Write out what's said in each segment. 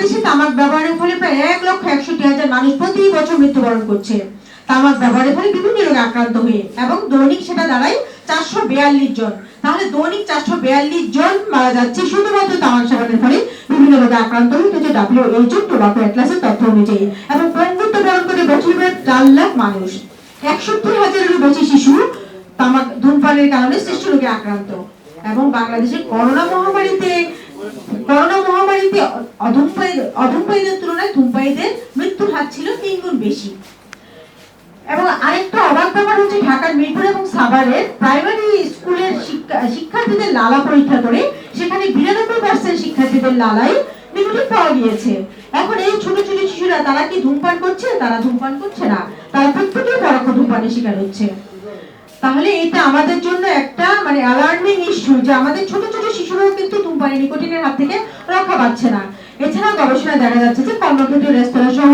বাংলাদেশে তামাক ব্যবহারের ফলে প্রায় এক লক্ষ একষট্টি হাজার মানুষ প্রতি বছর মৃত্যুবরণ করছে। তামাক ব্যবহারের ফলে বিভিন্ন রোগে আক্রান্ত হয়ে এবং দৈনিক সেটা দাঁড়ায় চারশো বিয়াল্লিশ জন। তাহলে দৈনিক চারশো বিয়াল্লিশ জন মারা যাচ্ছে শুধুমাত্র তামাক সেবনের ফলে। বিভিন্ন রোগে আক্রান্ত হয়ে হচ্ছে ডাব্লিউএইচও টোবাকো অ্যাটলাসের তথ্য অনুযায়ী। এবং পঙ্গুত্ব বরণ করে বছর প্রায় চার লাখ মানুষ। একষট্টি হাজারেরও বেশি শিশু তামাক ধূমপানের কারণে সৃষ্ট রোগে আক্রান্ত। এবং বাংলাদেশের করোনা মহামারীতে করোনা মহামারীতে অধূমপায়ী তুলনায় ধূমপায়ীদের মৃত্যুর হার ছিল তিন গুণ বেশি। এবং আরেকটা অবাক ব্যাপার হচ্ছে ঢাকার মিরপুর এবং সাভারের প্রাইমারি স্কুলের শিক্ষার্থীদের লালা পরীক্ষা করে সেখানে বিরানব্বই পার্সেন্ট শিক্ষার্থীদের লালাই নিগেটিভ পাওয়া গিয়েছে। এখন এই ছোট ছোট শিশুরা তারা কি ধূমপান করছে? তারা ধূমপান করছে না। তারা প্রত্যেকেই পরোক্ষ ধূমপানের শিকার হচ্ছে। তাহলে এটা আমাদের জন্য একটা মানে অ্যালার্মিং ইস্যু যে আমাদের ছোট কিন্তু ধূমপানের নিকোটিনের হাত থেকে রক্ষা পাচ্ছে না। এছাড়া গবেষণায় দেখা যাচ্ছে যে কর্মক্ষেত্র রেস্তোরাঁ সহ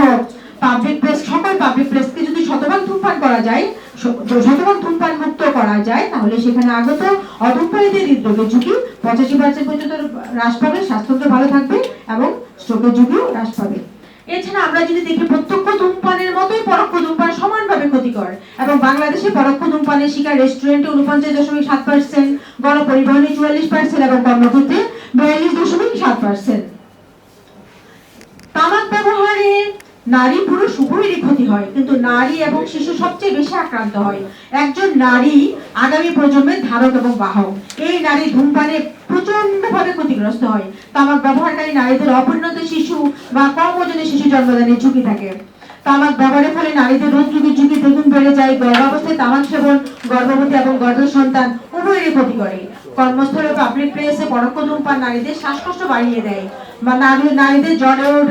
পাবলিক প্লেস সকল পাবলিক প্লেসকে যদি শতভাগ ধূমপান করা যায় শতভাগ ধূমপান মুক্ত করা যায়, তাহলে সেখানে আগত অধূমপায়ীদের হৃদরোগের ঝুঁকি পঁচাশি পার্সেন্ট পর্যন্ত হ্রাস পাবে স্বাস্থ্যকে ভালো থাকবে এবং স্ট্রোকের ঝুঁকিও হ্রাস পাবে। এছাড়া আমরা যদি দেখি প্রত্যক্ষ ক্ষতিকর এবং বাংলাদেশে পরোক্ষ ধূমপানের শিকার রেস্টুরেন্টে উনপঞ্চাশ দশমিক সাত পার্সেন্ট গণপরিবহনে চুয়াল্লিশ পার্সেন্ট এবং কর্মক্ষেত্রে বিয়াল্লিশ দশমিক সাত পার্সেন্ট। তামাক ব্যবহারে নারী, পুরুষ উভয়েরই ক্ষতি হয়, কিন্তু নারী এবং শিশু সবচেয়ে বেশি আক্রান্ত হয়। একজন নারী আগামী প্রজন্মের ধারক এবং বাহক। এই নারী ধূমপানে প্রচন্ডভাবে ক্ষতিগ্রস্ত হয়। তামাক ব্যবহারকারী নারীদের অপরিণত শিশু বা কম ওজনের শিশু জন্মদানের ঝুঁকি থাকে। তামাক ব্যবহারের ফলে নারীদের রোগ যুগের ঝুঁকি দ্বিগুণ বেড়ে যায়, গর্ভাবস্থায় তামাক সেবন, গর্ভবতী এবং গর্ভ সন্তান উভয়েরই ক্ষতি করে। কর্মস্থলে পাবলিক প্লেসে পরোক্ষ ধূমপান নারীদের শ্বাসকষ্ট বাড়িয়ে দেয়। বা নারী নারীদের জ্বরের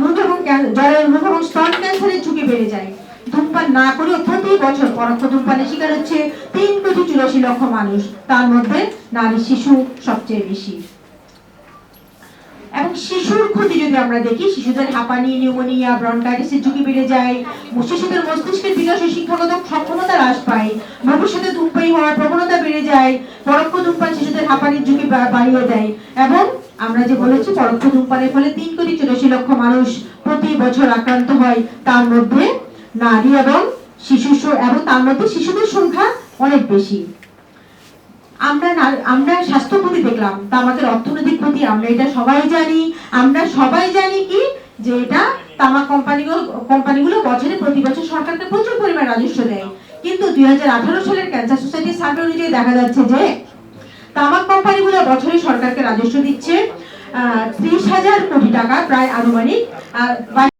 মুখ এবং জ্বরের মুখ এবং স্তন ক্যান্সারের ঝুঁকি বেড়ে যায়। ধূমপান না করেও প্রতি বছর পরোক্ষ ধূমপানের শিকার হচ্ছে তিন কোটি চুরাশি লক্ষ মানুষ। তার মধ্যে নারী শিশু সবচেয়ে বেশি। এবং শিশুর ক্ষতি যদি আমরা দেখি, শিশুদের হাঁপানি নিউমোনিয়া ব্রনকাইটিসের ঝুঁকি বেড়ে যায়, শিশুদের মস্তিষ্কের বিকাশ ও শিক্ষাগত সক্ষমতা হ্রাস পায়, ভবিষ্যতে ধূমপায়ী হওয়ার প্রবণতা বেড়ে যায়, পরোক্ষ ধূমপান শিশুদের হাঁপানির ঝুঁকি বাড়িয়ে দেয় এবং আমরা যে বলেছি, পরোক্ষ ধূমপানের ফলে তিন কোটি চুরাশি লক্ষ মানুষ প্রতি বছর আক্রান্ত হয়। তার মধ্যে নারী এবং শিশু এবং তার মধ্যে শিশুদের সংখ্যা অনেক বেশি। আমরা আমরা স্বাস্থ্য ক্ষতি দেখলাম, তা আমাদের অর্থনৈতিক ক্ষতি, আমরা এটা সবাই জানি, আমরা সবাই জানি কি, যে এটা তামাক কোম্পানিগুলো কোম্পানিগুলো বছরে প্রতি বছর সরকারকে প্রচুর পরিমাণ রাজস্ব দেয়। কিন্তু দুই হাজার আঠারো সালের ক্যান্সার সোসাইটি সার্ভে অনুযায়ী দেখা যাচ্ছে যে তামাক কোম্পানিগুলো বছরে সরকারকে রাজস্ব দিচ্ছে ত্রিশ হাজার কোটি টাকা, প্রায় আনুমানিক বাইশ